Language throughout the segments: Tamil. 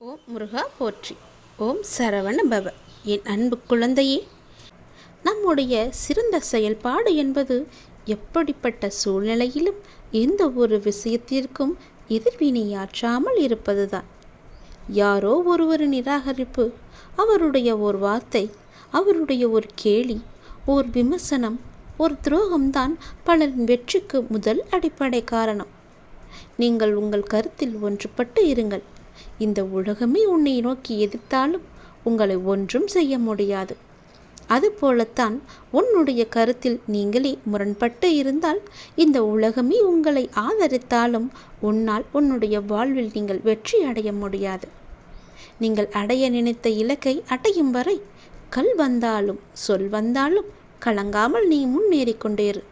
ஓம் முருகா போற்றி. ஓம் சரவண பவ என் அன்பு குழந்தையே நம்முடைய சிறந்த செயல்பாடு என்பது எப்படிப்பட்ட சூழ்நிலையிலும் எந்த ஒரு விஷயத்திற்கும் எதிர்வினையாற்றாமல் இருப்பதுதான். யாரோ ஒருவர் நிராகரிப்பு அவருடைய ஒரு வார்த்தை அவருடைய ஒரு கேலி ஒரு விமர்சனம் ஒரு துரோகம்தான் பலரின் வெற்றிக்கு முதல் அடிப்படை காரணம். நீங்கள் உங்கள் கருத்தில் ஒன்றுபட்டு இருங்கள். இந்த உலகமே உன்னை நோக்கி எதிர்த்தாலும் உங்களை ஒன்றும் செய்ய முடியாது. அதுபோலத்தான் உன்னுடைய கருத்தில் நீங்களே முரண்பட்டு இருந்தால் இந்த உலகமே உங்களை ஆதரித்தாலும் உன்னால் உன்னுடைய வாழ்வில் நீங்கள் வெற்றி அடைய முடியாது. நீங்கள் அடைய நினைத்த இலக்கை அடையும் வரை கல் வந்தாலும் சொல் வந்தாலும் கலங்காமல் நீ முன்னேறி கொண்டேரு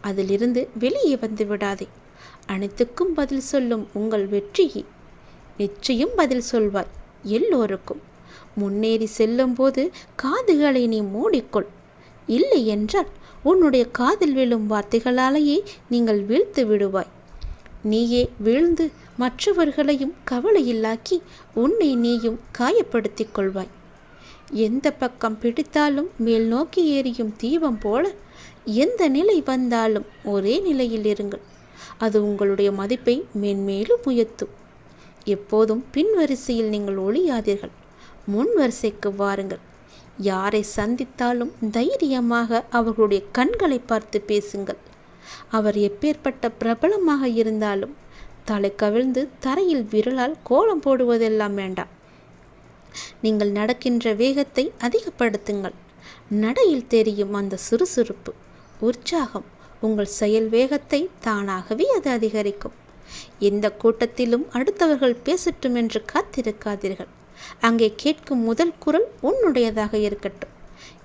அதிலிருந்து வெளியே வந்து விடாதே. அனைத்துக்கும் பதில் சொல்லும் உங்கள் வெற்றியை. நிச்சயம் பதில் சொல்வாய் எல்லோருக்கும். முன்னேறி செல்லும்போது காதுகளை நீ மூடிக்கொள். இல்லை என்றால் உன்னுடைய காதில் விழும் வார்த்தைகளாலேயே நீங்கள் வீழ்த்து விடுவாய். நீயே வீழ்ந்து மற்றவர்களையும் கவலையில்லாக்கி உன்னை நீயும் காயப்படுத்திக் கொள்வாய். எந்த பக்கம் பிடித்தாலும் மேல் நோக்கி ஏறியும் தீபம் போல எந்த நிலை வந்தாலும் ஒரே நிலையில் இருங்கள். அது உங்களுடைய மதிப்பை மென்மேலும் உயர்த்தும். எப்போதும் பின் வரிசையில் நீங்கள் ஒழியாதீர்கள். முன் வரிசைக்கு வாருங்கள். யாரை சந்தித்தாலும் தைரியமாக அவர்களுடைய கண்களை பார்த்து பேசுங்கள். அவர் எப்பேற்பட்ட பிரபலமாக இருந்தாலும் தலை கவிழ்ந்து தரையில் விரலால் கோலம் போடுவதெல்லாம் வேண்டாம். நீங்கள் நடக்கின்ற வேகத்தை அதிகப்படுத்துங்கள். நடையில் தெரியும் அந்த சுறுசுறுப்பு உற்சாகம் உங்கள் செயல் வேகத்தை தானாகவே அது அதிகரிக்கும். எந்த கூட்டத்திலும் அடுத்தவர்கள் பேசட்டும் என்று காத்திருக்காதீர்கள். அங்கே கேட்கும் முதல் குரல் உன்னுடையதாக இருக்கட்டும்.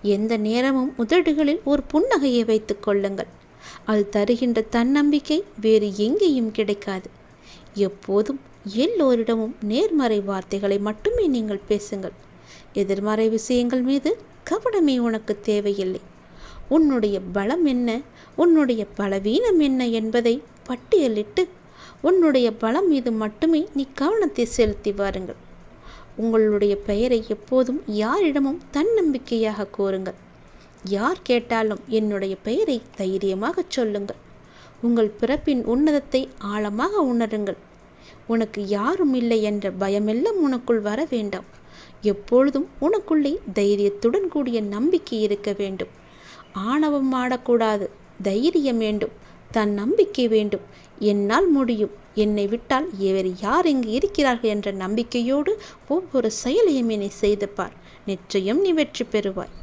எந்த நேரமும் உதடுகளில் ஒரு புன்னகையை வைத்துக் கொள்ளுங்கள். அது தருகின்ற தன்னம்பிக்கை வேறு எங்கேயும் கிடைக்காது. எப்போதும் எல்லோரிடமும் நேர்மறை வார்த்தைகளை மட்டுமே நீங்கள் பேசுங்கள். எதிர்மறை விஷயங்கள் மீது கவனமே உனக்கு தேவையில்லை. உன்னுடைய பலம் என்ன? உன்னுடைய பலவீனம் என்ன என்பதை பட்டியலிட்டு உன்னுடைய பலம் மீது மட்டுமே நீ கவனத்தை செலுத்தி வாருங்கள். உங்களுடைய பெயரை எப்போதும் யாரிடமும் தன்னம்பிக்கையாக கூறுங்கள். யார் கேட்டாலும் என்னுடைய பெயரை தைரியமாக சொல்லுங்கள். உங்கள் பிறப்பின் உன்னதத்தை ஆழமாக உணருங்கள். உனக்கு யாரும் இல்லை என்ற பயமெல்லாம் உனக்குள் வர வேண்டாம். எப்பொழுதும் உனக்குள்ளே தைரியத்துடன் கூடிய நம்பிக்கை இருக்க வேண்டும். ஆணவம் ஆடக்கூடாது தைரியம் வேண்டும். தன் நம்பிக்கை வேண்டும். என்னால் முடியும். என்னை விட்டால் இவர் யார் இங்கு இருக்கிறார்கள் என்ற நம்பிக்கையோடு ஒவ்வொரு செயலையும் என்னை செய்து பார். நிச்சயம் நீ வெற்றி பெறுவாய்.